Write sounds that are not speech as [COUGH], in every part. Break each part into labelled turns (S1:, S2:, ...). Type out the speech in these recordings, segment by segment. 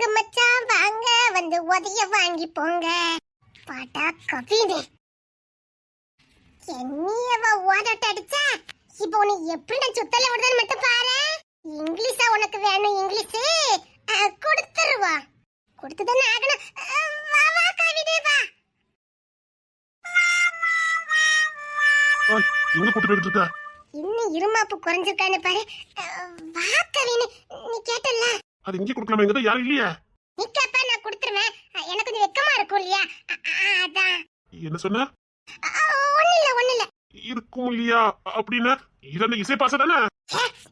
S1: வாங்க மச்சான் வாங்க. வந்து உதைய வாங்கி போங்க. பாட்டா கவினே என்னையவ ஓடட்ட அடிச்சா? இப்போ உன்னை எப்படி நான் சுத்தல விடுதல் மட்டும் பாரு. இங்கிலீஷா உனக்கு வேணும் இங்கிலீஷ். கொடுத்துருவா. கொடுத்துதானே ஆகணும். வா வா கவினே வா.
S2: எங்க கூட்டு போயிட்டு இருக்க?
S1: இன்னும் இருமாப்பு குறைஞ்சிருக்கான்னு பாரு. வா கவினே. நீ
S2: அது இங்கே கொடுக்கலாமே எங்க யாரும் இல்லையே.
S1: நீ கேப்பா நான் கொடுத்துருவேன். எனக்கு கொஞ்சம் வெக்கமா இருக்கும் இல்லையா? அதான்.
S2: என்ன சொன்ன?
S1: அஹ், ஒண்ணும் இல்ல ஒண்ணும் இல்ல.
S2: இருக்கும் இல்லையா? அப்படின்னு. இது அந்த இசை பாச தானே?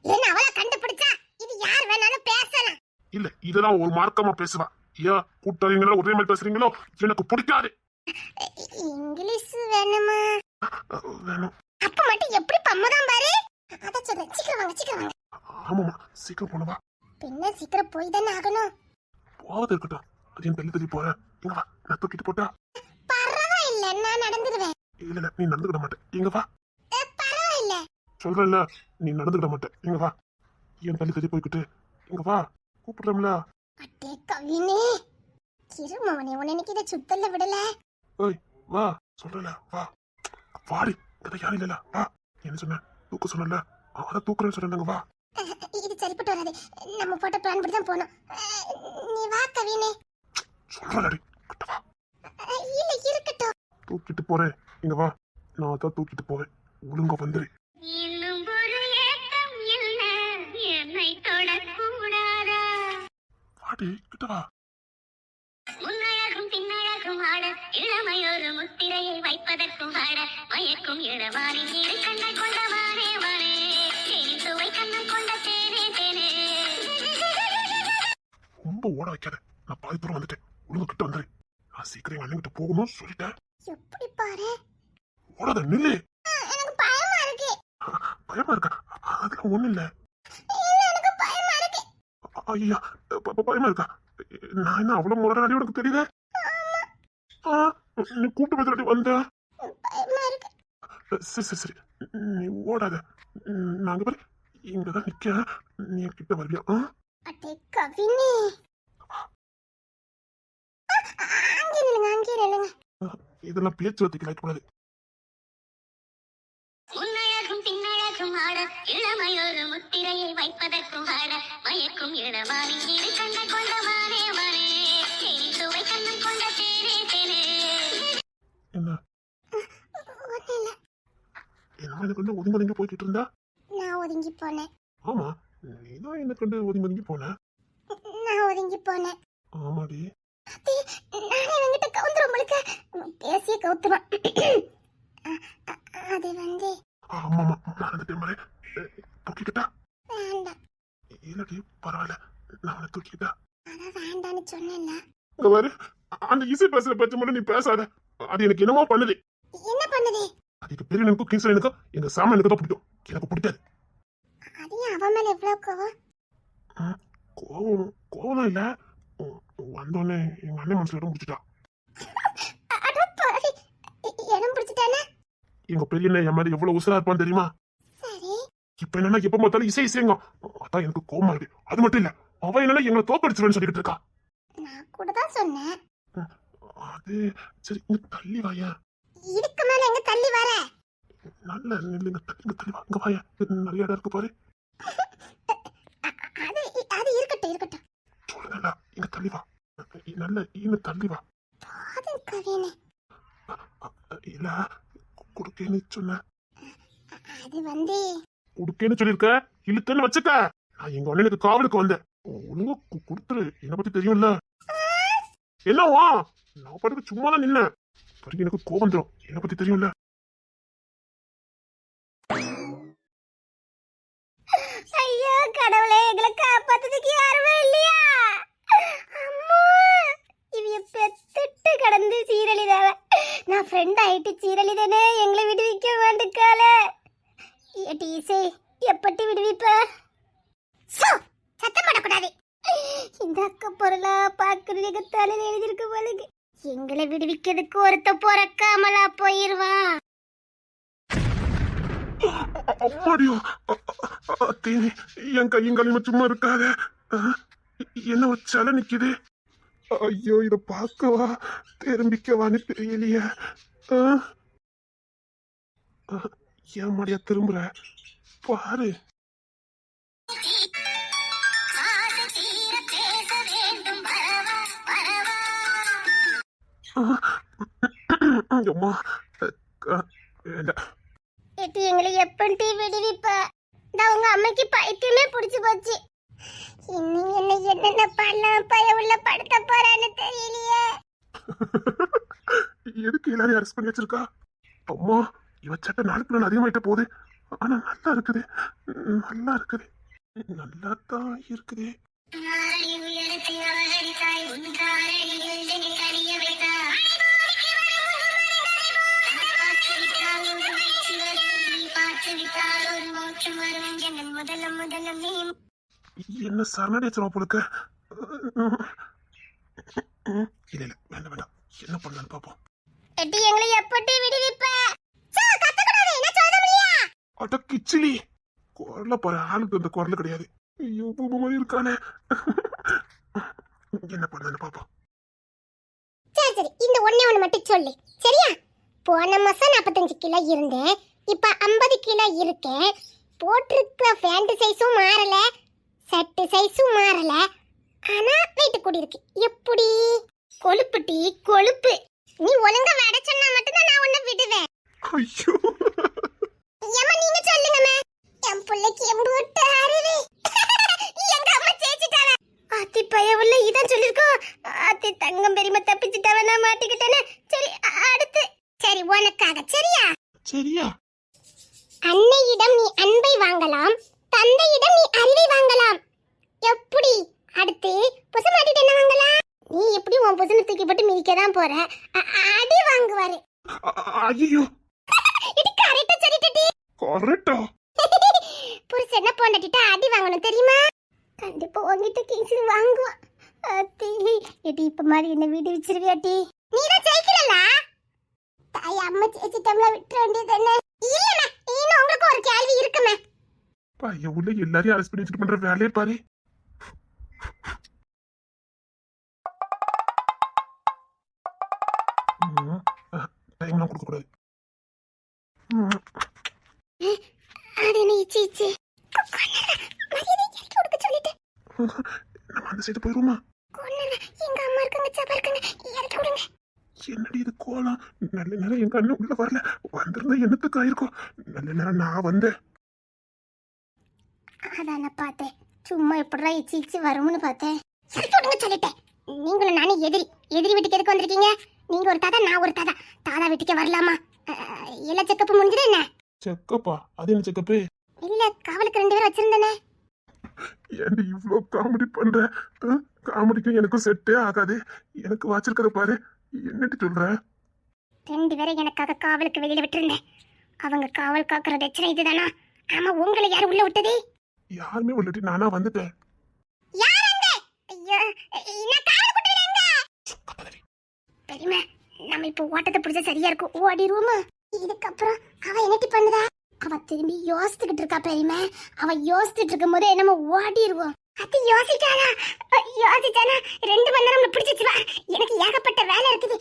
S1: என்ன அவளை கண்டுபிடிச்சா? இது யார் வேணாலும் பேசலாம்.
S2: இல்ல இதெல்லாம் ஒரு மார்க்கமா பேசுவா. ஏன் கூட்டாளிங்களோ ஒரே மாதிரி பேசுறீங்களோ? எனக்கு பிடிக்காது.
S1: இங்கிலீஷ் வேணுமா?
S2: வேணும்.
S1: அப்ப மட்டும் எப்படி பம்மதான் பாரு? அத சொல்றேன் சீக்கிரம் வாங்க சீக்கிரம் வாங்க.
S2: ஆமாமா சீக்கிரம் போனவா
S1: பின்ன சீக்கிரம் போய் தானே ஆகணும்.
S2: போவது இருக்கட்டும். அது என் தள்ளி தள்ளி போறேன். இங்க வா. நான் தூக்கிட்டு போட்டா.
S1: பரவாயில்ல நான் நடந்துருவேன்.
S2: இல்ல இல்ல நீ நடந்துக்கிட மாட்டேன் இங்க வா.
S1: பரவாயில்ல.
S2: சொல்றேன்ல நீ நடந்துக்கிட மாட்டேன் இங்க வா. என் தள்ளி தள்ளி போய்கிட்டு இங்க வா. கூப்பிடுறோம்ல.
S1: அட்டே கவினே. கிருமவனே உன்னை இன்னைக்கு இதை சுத்தல்ல விடல?
S2: ஓய் வா. சொல்றல வா. வாடி. கதை யாரும் இல்லல வா. என்ன சொன்ன? தூக்க சொன்னல அவனை தூக்குறேன்னு சொன்னாங்க வா.
S1: இது சரிப்பட்டு வராது. நம்ம போட்ட பிளான் படி தான் அஹ், நீ வா கவினே.
S2: சொல்றலடி கிட்ட வா.
S1: இல்ல இருக்கட்டும்.
S2: தூக்கிட்டு போறேன். இங்க வா. நான் தான் தூக்கிட்டு போவேன் ஒழுங்கா வந்துரு. வாடி கிட்ட வா.
S1: முன்னழகும் பின்னழகும் ஆட இளமையொரு முத்திரையை வைப்பதற்கும் ஆட மயக்கும் இரு கண்ணை கொண்ட வானே
S2: ரொம்ப ஓட வைக்காத. நான் பாதி தூரம் வந்துட்டேன். ஒழுங்கா கிட்ட வந்துரு. நான் சீக்கிரம் அண்ணன் கிட்ட போகணும் சொல்லிட்டேன்.
S1: எப்படி பாரு?
S2: ஓடாத நில்லு.
S1: எனக்கு பயமா இருக்கு.
S2: பயமா இருக்கா? அதெல்லாம் ஒண்ணும் இல்ல.
S1: இல்ல எனக்கு பயமா இருக்கு.
S2: ஐயா பயமா இருக்கா? நான் என்ன அவ்வளவு முறை உனக்கு தெரியுதே? நீ கூப்பிட்டு பேசுறடி வந்த. சரி சரி சரி. நீ ஓடாத. நாங்க பாரு. இங்கதான் நிக்க. நீ கிட்ட வருவியா? ஆ?
S1: அட்டே கவினி. அங்கே நில்லுங்க அங்கே நில்லுங்க.
S2: இதெல்லாம் பேச்சுவார்த்தைக்கு லைக் கூடாது
S1: முன்னழகும் பின்னழகும் ஆட இளமையொரு முத்திரையை வைப்பதற்கும் ஆட மயக்கும் இரு கண்ணை கொண்ட மானே மானே சுவை கண்ணம் கொண்ட தேனே தேனே.
S2: என்ன?
S1: ஒன்றும்
S2: என்ன எனக்கு வந்து ஒதுங்கி ஒதுங்கி போய்கிட்டு இருந்தா?
S1: நான் ஒதுங்கி போனேன்.
S2: ஆமா நீதான் என்ன கண்டு ஒதுங்கி ஒதுங்கி போன?
S1: நான் ஒதுங்கி போனேன்.
S2: ஆமாடி.
S1: நானே வந்துட்டு கவுந்துரும் முழுக்க பேசிய அ- அது வந்து
S2: ஆமா அந்த டைம் தூக்கிக்கிட்டா?
S1: வேண்டாம்.
S2: இல்லடி பரவாயில்ல நான் தூக்கிக்கிட்டா?
S1: அதான் வேண்டான்னு சொன்னேன்ல.
S2: இங்க பாரு அந்த இசை பேசுற பற்றி மட்டும் நீ பேசாத. அது எனக்கு என்னமோ பண்ணுது.
S1: என்ன பண்ணுது?
S2: அதுக்கு பெரிய எனக்கும் கிங்ஸ்ல எனக்கும் எங்க சாமி எனக்கு தான் பிடிக்கும். எனக்கு பிடிக்காது.
S1: அது அவன் மேல எவ்வளவு கோவம்?
S2: கோவம் கோவம் இல்ல. வந்தோடனே எங்க அண்ணன் மனசுல இடம் பிடிச்சிட்டா.
S1: இடம் பிடிச்சிட்டானே?
S2: எங்க பெரிய அண்ணன் என் மேல எவ்வளவு உசுரா இருப்பான்னு தெரியுமா? இப்ப என்னன்னா எப்ப பார்த்தாலும் இசை இசைங்க அதான் எனக்கு கோவமா இருக்கு. அது மட்டும் இல்ல அவ என்னன்னா எங்களை தோக்கடிச்சிருவேன்னு சொல்லிட்டு இருக்கா.
S1: நான் கூட தான் சொன்னேன்.
S2: அது சரி இங்க தள்ளி வாயா
S1: இதுக்கு மேல எங்க தள்ளி வர?
S2: நல்ல நில்லுங்க தள்ளி தள்ளி வா இங்க வாயா நிறைய இடம் இருக்கு பாரு.
S1: அது அது இருக்கட்டும் இருக்கட்டும்.
S2: சொல்லுங்க இங்க தள்ளி வா. நல்ல இங்க தள்ளி வா.
S1: போதும் கவினே
S2: இல்ல குடுக்கேன்னு சொன்ன
S1: அது வந்து
S2: குடுக்கேன்னு சொல்லிருக்க? இழுத்தன்னு வச்சுக்க. நான் எங்க அண்ணனுக்கு காவலுக்கு வந்தேன். ஒழுங்கா கொடுத்துரு. என்ன பத்தி தெரியும்ல. என்னவா நான் பாட்டுக்கு சும்மா தான் நின்னேன். பாருங்க எனக்கு கோபம் வந்துடும் என்ன பத்தி தெரியும்ல.
S1: ஐயோ கடவுளே எங்களை காப்பாத்துறதுக்கு யாருமே இல்லையா அம்மா இவைய வந்து சீரழிதாவ நான் ஃப்ரெண்ட் ஆயிட்டு சீரழிதானே எங்களை விடுவிக்க வேண்டுக்கால. ஏட்டி இசை எப்பட்டி விடுவிப்ப? சோ சத்தம் போடக்கூடாது. இந்த அக்க பொருளா பாக்குறது எங்க தலையில எழுதிருக்கு போலுக்கு. எங்களை விடுவிக்கிறதுக்கு ஒருத்த பொறக்காமலா போயிருவான்
S2: அ- தேவி என் கையும் காலியுமா சும்மா இருக்காத. என்ன ஒரு சல நிக்குது? ஐயோ இத பார்க்கவா திரும்பிக்கவான்னு தெரியலையே ஆ? ஏன் மாடியா திரும்புற பாரு ஆ, அம்மா
S1: எங்களை எப்ப விடுவிப்ப நான் உங்க அம்மைக்கு பைத்தியமே புடிச்சு போச்சு இன்னும் என்ன என்னென்ன பண்ணலாம் பய உள்ள படுத்த போறான்னு தெரியலையே
S2: எதுக்கு எல்லாரையும் அரெஸ்ட் பண்ணி வச்சிருக்கா அம்மா இவ சட்டை நாளுக்கு நாள் அதிகமாயிட்ட போகுது ஆனா நல்லா இருக்குது நல்லா இருக்குது நல்லா தான் இருக்குது
S1: முதல்ல முதல்ல
S2: என்ன சரணடி வச்சிருவா போலுக்க இல்ல இல்ல வேண்டாம் வேண்டாம். என்ன பண்ணலான்னு பாப்போம்.
S1: எட்டி எங்களை எப்படி விடுவிப்ப?
S2: அட கிச்சிலி. குரல பாரு ஆளுக்கு அந்த குரல் கிடையாது. ஐயோ பூபு மாதிரி இருக்கானே. என்ன பண்ணலான்னு பாப்போம்.
S1: சரி சரி இந்த ஒண்ணே ஒண்ணு மட்டும் சொல்லு. சரியா? போன மாசம் நாற்பத்தஞ்சு கிலோ இருந்தேன். இப்ப ஐம்பது கிலோ இருக்கேன். போட்டிருக்கிற பேண்ட் சைஸும் மாறல. சட்டு சைஸும் மாறல. ஆனா வெயிட் கூடி இருக்கு. எப்படி? கொழுப்பு டீ கொழுப்பு. நீ ஒழுங்கா வட சொன்னா மட்டும்தான் நான் உன்னை விடுவேன்.
S2: ஐயோ.
S1: ஏமா நீங்க சொல்லுங்கம்மா என் பிள்ளைக்கு எம்பூட்டு அறிவு எங்க அம்மா ஜெயிச்சிட்டாவ அத்தி பயவுள்ள இதான் சொல்லிருக்கோம் அத்தி தங்கம் பெரியமா தப்பிச்சிட்டாவ நான் மாட்டிக்கிட்டேனே சரி அடுத்து. சரி உனக்காக. சரியா?
S2: சரியா?
S1: அன்னையிடம் நீ அன்பை வாங்கலாம். தந்தையிடம் நீ அறிவை வாங்கலாம். எப்படி? அடுத்து புச மாட்டிட்டு என்ன வாங்கலாம்? நீ எப்படி உன் புசனை தூக்கி போட்டு மிதிக்க தான் போற அடி வாங்குவாரு.
S2: ஐயோ
S1: இது கரெக்டா சொல்லிட்டு
S2: கரெக்டா
S1: புருஷனை பொண்டாட்டிட்ட அடி வாங்கணும் தெரியுமா? கண்டிப்பா உங்ககிட்ட கேஸ் வாங்குவா. அத்தி எடி இப்ப மாதிரி என்ன வீடு வச்சிருவியாட்டி நீ தான் ஜெயிக்கலல தாய் அம்மா ஜெயிச்சிட்டம்ல விட்டுற வேண்டியது என்ன? இல்லம்மா இன்னும் உங்களுக்கு ஒரு கேள்வி இருக்குமே
S2: பையன் உள்ள எல்லாரையும் அரெஸ்ட் பண்ணி வச்சுட்டு பண்ற வேலையை பாரு. டைம்லாம் கொடுக்க கூடாது நம்ம அந்த சைடு
S1: கொன்னல எங்க அம்மா இருக்காங்க சபா இருக்காங்க இறக்கி விடுங்க.
S2: என்னடி இது கோலம்? நல்ல நேரம் எங்க அண்ணன் உள்ள வரல. வந்திருந்தா என்னத்துக்கு ஆயிருக்கும்? நல்ல நேரம் நான் வந்தேன்.
S1: அதான் பார்த்தேன். சும்மா எப்படிடா இச்சி இச்சி வரும்னு பார்த்தேன். விடுங்க சொல்லிட்டேன். நீங்களும் நானும் எதிரி. எதிரி வீட்டுக்கு எதுக்கு வந்திருக்கீங்க? நீங்க ஒரு தாத்தா நான் ஒரு தாத்தா. தாத்தா வீட்டுக்கு வரலாமா? எல்லா செக்கப்பு முடிஞ்சது என்ன?
S2: செக்கப்பா அது என்ன செக்கப்பு
S1: இல்ல காவலுக்கு ரெண்டு பேரும் வச்சிருந்தேனே.
S2: ஏன்டி இவ்வளோ காமெடி பண்ற? காமெடிக்கும் எனக்கும் செட்டே ஆகாது. எனக்கு வச்சிருக்கத பாரு. என்னட்டு சொல்ற?
S1: ரெண்டு பேரும் எனக்காக காவலுக்கு வெளியில விட்டிருந்தேன். அவங்க காவல் காக்குற தட்சணை இதுதானா? ஆமா உங்களை யார் உள்ள விட்டது?
S2: யாருமே உள்ளட்டி நானா வந்துட்டேன்.
S1: பெரியமா நம்ம இப்போ ஓட்டத்தை பிடிச்சா சரியா இருக்கும். ஓடிடுவோமா இதுக்கப்புறம் அவ என்னட்டி பண்ணுதா? அவ திரும்பி யோசிச்சுக்கிட்டு இருக்கா பெரியமா அவ யோசிச்சுட்டு இருக்கும் போதே நம்ம ஓடிடுவோம் அது யோசிச்சானா? யோசிச்சானா? ரெண்டு மணி நேரம் நம்மள பிடிச்சிச்சு வா. எனக்கு ஏகப்பட்ட வேலை இருக்குது.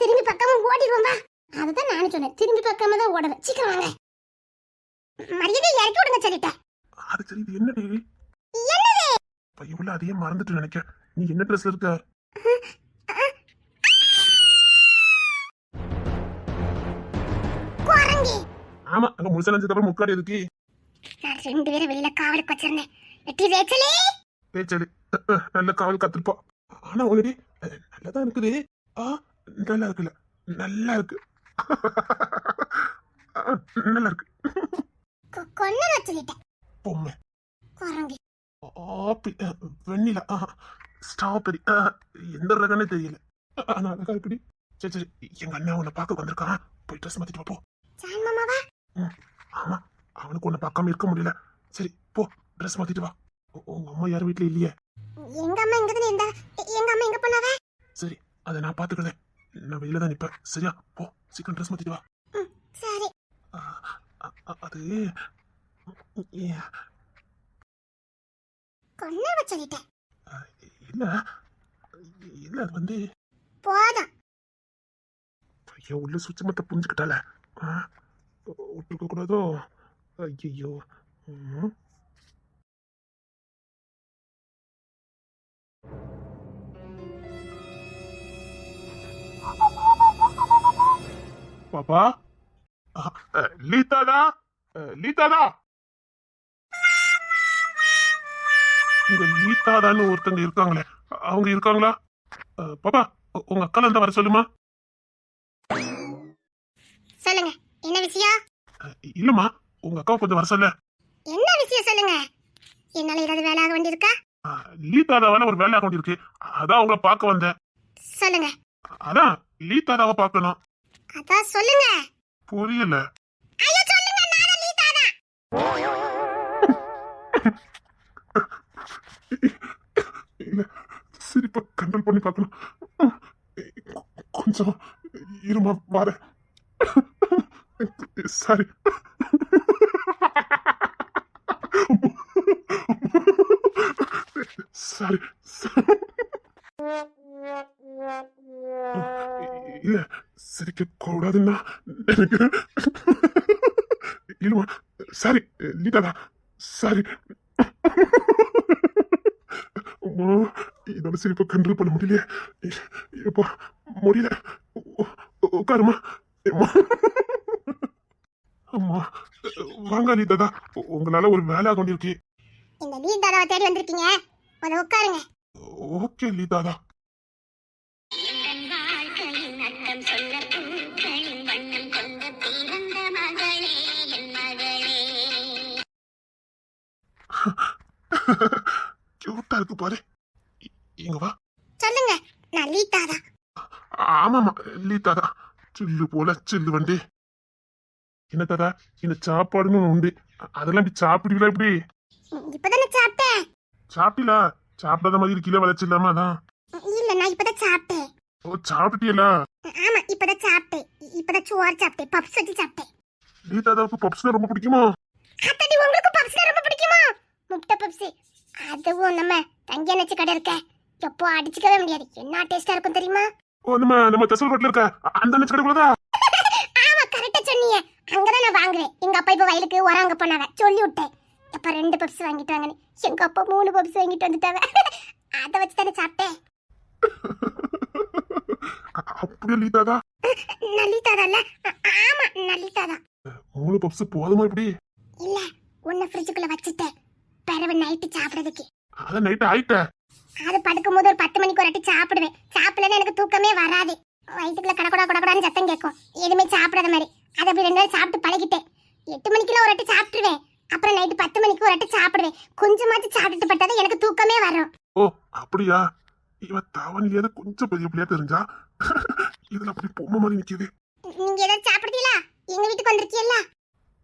S1: திரும்பி பக்கமா ஓடிடுவோம் வா. அதுதான் நானும் சொன்னேன். திரும்பி பக்கமா தான் ஓடுவேன் சீக்கிரம் வாங்க. மரியாதை இறக்கி விடுங்க சொல்லிட்டேன்.
S2: அது சரி இது என்னடி?
S1: என்னது?
S2: பையன் அதையே மறந்துட்டு நினைக்க நீ என்ன ட்ரெஸ்ல இருக்க? ஆமா அங்க முழுசா நினைச்சதுக்கு அப்புறம் முக்காடி எதுக்கு?
S1: நான் ரெண்டு பேரும் வெளியில காவலுக்கு வச்சிருந்தேன். வெட்டி ரேச்சலே
S2: பேச்சது நல்ல காவல் கத்துருப்பா. ஆனா உடனே நல்லதா இருக்குது. ஆ நல்லா இருக்குல்ல. நல்லா இருக்கு. [LAUGHS] நல்லா இருக்கு
S1: கொன்ன சொல்லிட்டேன்
S2: பொம்மை
S1: குரங்கி
S2: ஆப்பிள் அஹ், வெண்ணிலா ஆ, ஆ, எந்த ரகம்னே தெரியல. ஆனா அழகா இருக்குடி. சரி சரி. எங்க அண்ணன் உன்னை பார்க்க வந்திருக்கான். போய் ட்ரெஸ் மாத்திட்டு போ. ஆமா. அவனுக்கு உன்னை பார்க்காம இருக்க முடியல. சரி போ. ட்ரெஸ் மாத்திட்டு வா. உங்க அம்மா யாரும் வீட்ல இல்லையே?
S1: எங்க அம்மா எங்க தானே இருந்தா? எங்க அம்மா எங்க போனாவ?
S2: சரி அதை நான் பாத்துக்கிறேன் நான் வெளியில தான் நிப்பேன். சரியா? போ. சீக்கிரம் ட்ரெஸ் மாத்திட்டு வா.
S1: சரி.
S2: அது
S1: கொன்ன
S2: அ, இல்ல இல்ல அது வந்து?
S1: போதும்.
S2: ஐயோ உள்ள மட்டும் புரிஞ்சுக்கிட்டால. விட்டுருக்க கூடாதோ? ஐயோ. பாப்பா? லீதாதா லீதாதா உங்க லீதாதான்னு ஒருத்தங்க இருக்காங்களே அவங்க இருக்காங்களா? பாப்பா உங்க அக்கால இருந்தா வர சொல்லுமா?
S1: சொல்லுங்க என்ன விஷயம்?
S2: இல்லம்மா உங்க அக்காவை கொஞ்சம் வர சொல்ல
S1: என்ன விஷயம் சொல்லுங்க? என்னால ஏதாவது வேலை ஆக வேண்டியிருக்கா?
S2: லீதாதாவால ஒரு வேலை அக்கௌண்ட் இருக்கு அதான் உங்களை பார்க்க வந்தேன்.
S1: சொல்லுங்க.
S2: அதான் லீதாதாவை பார்க்கணும்.
S1: அதான் சொல்லுங்க.
S2: புரியல.
S1: ஐயோ சொல்லுங்க நானும் லீதாதான் [LAUGHS]
S2: இல்ல சிரிப்ப கண்ட்ரோல் பண்ணி பார்க்கணும் கொஞ்சம் இருமா வார சாரி. சாரி இல்ல சிரிக்க கூடாதுன்னா எனக்கு இல்லமா சாரி லீதாதா சாரி. இதோட சிரிப்பை கண்ட்ரோல் பண்ண முடியலையே. எப்போ முடியல உட்காருமா. அம்மா அம்மா வாங்க லீதாதா உ- உங்களால ஒரு வேலை கொண்டிருக்கு
S1: இந்த லீதாதாவை தேடி வந்திருக்கீங்க. முத உட்காருங்க.
S2: ஓகே
S3: என் மகளே [LAUGHS]
S2: கியூட்டா இருக்கு பாரு. இங்க வா.
S1: சொல்லுங்க நான் லீதாதான்
S2: ஆமாமா லீதாதா. சில்லு போல சில்லு வண்டி என்ன தாதா இந்த சாப்பாடுன்னு ஒண்ணு உண்டு. அதெல்லாம் இப்படி சாப்பிடுவீங்களா இப்படி?
S1: இப்பதானே சாப்பிட்டேன்.
S2: சாப்பிட்டீங்களா சாப்பிடாத மாதிரி கீழே வளர்ச்சி இல்லாம அதான்?
S1: இல்ல நான் இப்பதான் சாப்பிட்டேன்.
S2: ஓ சாப்பிட்டீங்களா
S1: ஆமா இப்பதான் சாப்பிட்டேன். இப்பதான் சோறு சாப்பிட்டேன் பப்ஸ் வச்சு சாப்பிட்டேன்.
S2: லீதாதாவுக்கு பப்ஸ்னா ரொம்ப பிடிக்குமா?
S1: அத்தடி உங்களுக்கு பப்ஸ் ரொம்ப பிடிக்குமா? முட்டை பப்ஸ். அதுவும் நம்ம தங்கிய நச்சு கடை இருக்க. எப்போ அடிச்சுக்கவே முடியாது. என்ன டேஸ்டா இருக்கும் தெரியுமா?
S2: ஓ நம்ம நம்ம தசல் ரோட்ல இருக்க அந்த அண்ணன் கடைக்குள்ளதா
S1: ஆமா கரெக்டா சொன்னீங்க. அங்கதான் நான் வாங்குவேன். எங்க அப்பா இப்ப வயலுக்கு உரம் போனாங்க. சொல்லி விட்டேன். அப்ப ரெண்டு பப்ஸ் வாங்கிட்டு வாங்கன்னு. எங்க அப்பா மூணு பப்ஸ் வாங்கிட்டு வந்துட்டாங்க அதை வச்சு தானே சாப்பிட்டேன்.
S2: அப்படியே லீதாதா?
S1: ஆமா நல்லித்தாதான்
S2: மூணு பப்ஸ் போதுமா இப்படி?
S1: இல்ல உன்னை ஃப்ரிட்ஜுக்குள்ள வச்சுட்டேன். பிறகு நைட்டு சாப்பிடுறதுக்கு.
S2: அதான் நைட் ஆயிட்ட
S1: அது படுக்கும்போது ஒரு பத்து மணிக்கு ஒரு சாப்பிடுவேன். சாப்பிடலன்னா எனக்கு தூக்கமே வராது. வயிற்றுக்குள்ள கடக்கூடா கடக்கூடான்னு சத்தம் கேட்கும். எதுவுமே சாப்பிடாத மாதிரி. அதை அப்படி ரெண்டு நாள் சாப்பிட்டு பழகிட்டேன். எட்டு மணிக்கெல்லாம் ஒரு வாட்டி சாப்பிட்டுருவேன். அப்புறம் நைட்டு பத்து மணிக்கு ஒரு வாட்டி சாப்பிடுவேன். கொஞ்சமாச்சும் சாப்பிட்டுட்டு பட்டாதான் எனக்கு தூக்கமே வரும்.
S2: ஓ அப்படியா? இவ தாவணிலேயே கொஞ்சம் பெரிய பிள்ளையா தெரிஞ்சா? இதுல அப்படி பொம்மை மாதிரி நிக்குது
S1: நீங்க ஏதாவது சாப்பிடுறீங்களா? எங்க வீட்டுக்கு வந்திருக்கீல்ல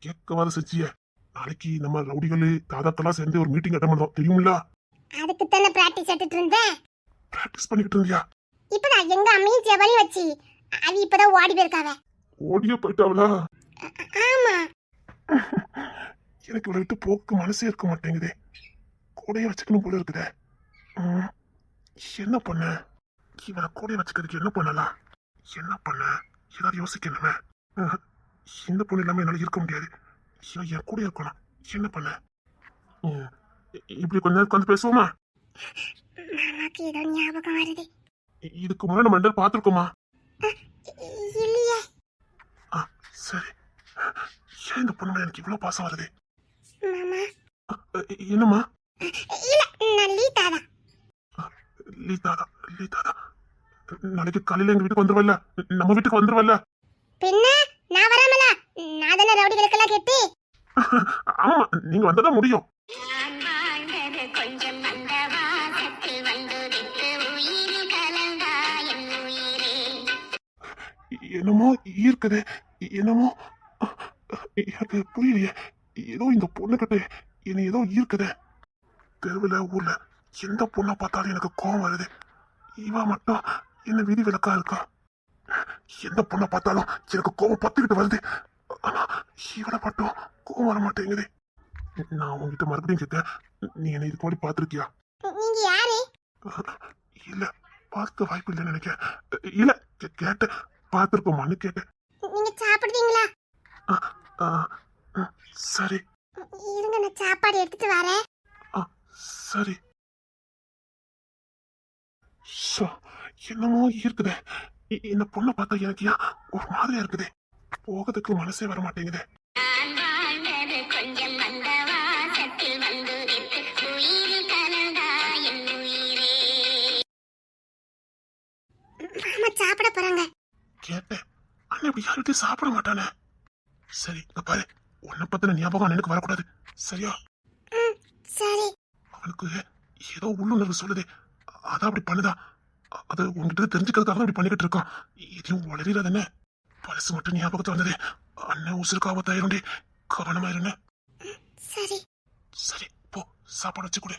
S2: கேட்கவாத செஞ்சிய நாளைக்கு நம்ம ரவுடிகள் தாதாத்தெல்லாம் சேர்ந்து ஒரு மீட்டிங் அட்டன் பண்ணோம் தெரியுமில்ல?
S1: அதுக்கு தானே பிராக்டிஸ் எடுத்துட்டு இருந்தேன்.
S2: பிராக்டிஸ் பண்ணிக்கிட்டு இருந்தியா?
S1: இப்பதான் எங்க அம்மையும் ஜெவலையும் வச்சு அது இப்பதான் ஓடி போயிருக்காவ.
S2: ஓடியே போயிட்டாவளா?
S1: ஆமா.
S2: எனக்கு இவளை விட்டு போக்கு மனசே இருக்க மாட்டேங்குதே. கூடையே வச்சுக்கணும் போல இருக்குதே. என்ன பண்ண? இவனை கூடையை வச்சுக்கிறதுக்கு என்ன பண்ணலாம் என்ன பண்ண? ஏதாவது யோசிக்கணுமே. இந்த பொண்ணு இல்லாம என்னால இருக்க முடியாது. இவன் என் கூட இருக்கணும். என்ன பண்ண? இப்படி கொஞ்ச நேரம் உட்காந்து பேசுவோமா?
S1: மாமாக்கு ஏதோ ஞாபகம் வருது.
S2: இதுக்கு முன்னாடி நம்ம ரெண்டு பார்த்துருக்கோமா?
S1: இல்லையே.
S2: ஆ சரி. ஏன் இந்த பொண்ணு மேல எனக்கு இவ்வளவு பாசம் வருது?
S1: மாமா.
S2: அ, இ- என்னம்மா?
S1: இல்ல நான் லீதாதான்
S2: லீதாதா லீதாதா நாளைக்கு காலையில எங்க வீட்டுக்கு வந்துருவல்ல? நம்ம வீட்டுக்கு வந்துருவல்ல?
S1: பின்ன நான் வராமல? நான் தானே ரவுடிகளுக்கெல்லாம் கெட்டி?
S2: ஆமா நீங்க வந்தாதான் முடியும். என்னமோ ஈர்க்குது என்னமோ எனக்கு புரியலையே ஏதோ இந்த பொண்ணுகிட்ட என்னை ஏதோ ஈர்க்குது. தெருவில் ஊர்ல எந்த பொண்ணை பார்த்தாலும் எனக்கு கோவம் வருது. இவ மட்டும் என்ன விதி விலக்கா இருக்கா? எந்த பொண்ணை பார்த்தாலும் எனக்கு கோவம் பத்துக்கிட்டு வருது. ஆனா இவனை மட்டும் கோவம் வர மாட்டேங்குது. நான் உங்ககிட்ட மறுபடியும் கேட்க நீ என்னை இதுக்கு முன்னாடி பார்த்துருக்கியா?
S1: நீங்க யாரு?
S2: இல்ல பார்க்க வாய்ப்பு இல்லைன்னு நினைக்கிறேன். இல்ல கே- கேட்டேன். பார்த்துருக்கோமான்னு கேட்டேன்.
S1: நீங்க சாப்பிடுவீங்களா?
S2: சரி.
S1: இருங்க நான் சாப்பாடு எடுத்துட்டு வரேன்.
S2: சரி. என்னமோ இருக்குதே. இந்த பொண்ணை பார்த்தா எனக்கு ஏன் ஒரு மாதிரியா இருக்குதே. போகிறதுக்கு மனசே வர மாட்டேங்குதே யார்கிட்டயும் சாப்பிட மாட்டானே. சரி இங்க பாரு. உன்னை பத்தின ஞாபகம் அண்ணனுக்கு வரக்கூடாது. சரியா?
S1: சரி.
S2: அவனுக்கு ஏதோ உள்ளுணர்வு சொல்லுது. அதான் அப்படி பண்ணுதா. அது உங்ககிட்ட தெரிஞ்சுக்கிறதுக்காக தான் இப்படி பண்ணிக்கிட்டு இருக்கான். இதையும் வளரிடாத என்ன பழசு மட்டும் ஞாபகத்தை வந்தது. அண்ணன் உசுருக்கு ஆபத்தாயிருண்டி கவனமா இருங்க
S1: சரி.
S2: சரி போ. சாப்பாடு வச்சு கொடு.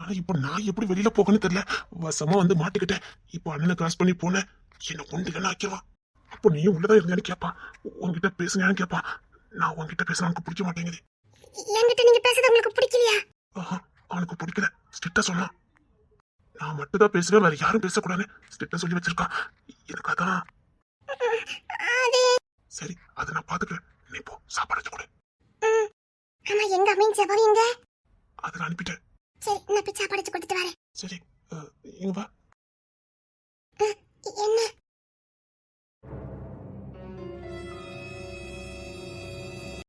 S2: ஆனா இப்போ நான் எப்படி வெளியில போகணும்னு தெரியல. வசமா வந்து மாட்டிக்கிட்டேன். இப்போ அண்ணனை கிராஸ் பண்ணி போனேன். என்ன உண்டு என்ன ஆக்கிடுவான் அப்போ நீயும் உள்ளதா இருந்தேன்னு கேட்பான் உன்கிட்ட பேசுனேன்னு கேட்பான் நான் உன்கிட்ட பேசுனா அவனுக்கு பிடிக்க மாட்டேங்குது.
S1: என்கிட்ட நீங்க பேசுறது உங்களுக்கு பிடிக்கலையா?
S2: அவனுக்கு பிடிக்கல. ஸ்ட்ரிக்டா சொன்னான் நான் மட்டும் தான் பேசுவேன் வேற யாரும் பேசக்கூடாதுன்னு ஸ்ட்ரிக்டா சொல்லி வச்சிருக்கான் எனக்கு அதான்.
S1: அது.
S2: சரி அதை நான் பாத்துக்கிறேன். நீ போ சாப்பாடு வச்சு கொடு.
S1: ஆமா எங்க அம்மையும் ஜபாவும் எங்க?
S2: அதை நான் அனுப்பிட்டேன்.
S1: சரி நான் போய் சாப்பாடு வச்சு கொடுத்துட்டு வரேன்.
S2: சரி இங்க வா.